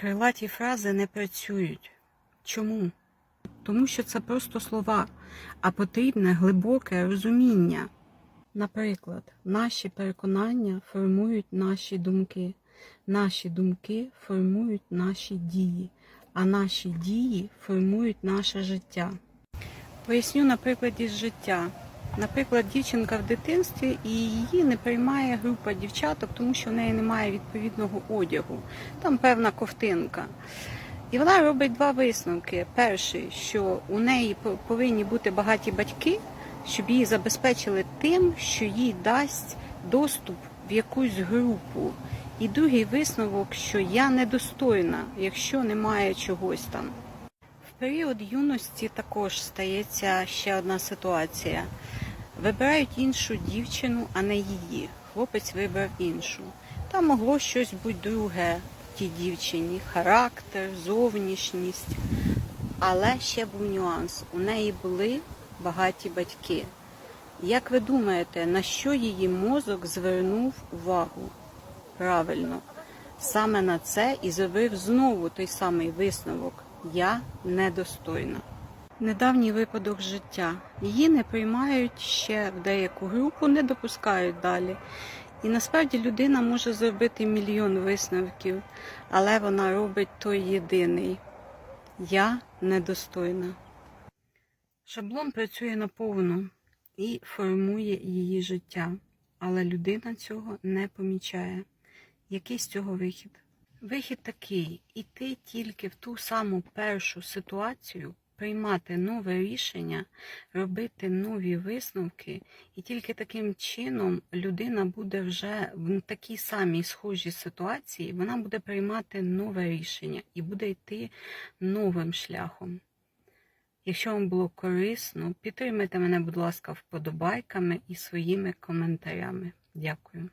Крилаті фрази не працюють. Чому? Тому що це просто слова, а потрібне глибоке розуміння. Наприклад, наші переконання формують наші думки, наші думки формують наші дії, а наші дії формують наше життя. Поясню на прикладі з життя. Наприклад, дівчинка в дитинстві і її не приймає група дівчаток, тому що в неї немає відповідного одягу. Там певна ковтинка. І вона робить два висновки. Перший, що у неї повинні бути багаті батьки, щоб її забезпечили тим, що їй дасть доступ в якусь групу. І другий висновок, що я недостойна, якщо немає чогось там. В період юності також стається ще одна ситуація. Вибирають іншу дівчину, а не її. Хлопець вибрав іншу. Там могло щось бути друге тій дівчині, характер, зовнішність. Але ще був нюанс. У неї були багаті батьки. Як ви думаєте, на що її мозок звернув увагу? Правильно, саме на це і зробив знову той самий висновок Я недостойна. Недавній випадок життя. Її не приймають ще в деяку групу, не допускають далі. І насправді людина може зробити мільйон висновків, але вона робить той єдиний. Я недостойна. Шаблон працює наповну і формує її життя, але людина цього не помічає. Який з цього вихід? Вихід такий: іти тільки в ту саму першу ситуацію, приймати нове рішення, робити нові висновки, і тільки таким чином людина буде вже в такій самій схожій ситуації, вона буде приймати нове рішення і буде йти новим шляхом. Якщо вам було корисно, підтримайте мене, будь ласка, вподобайками і своїми коментарями. Дякую.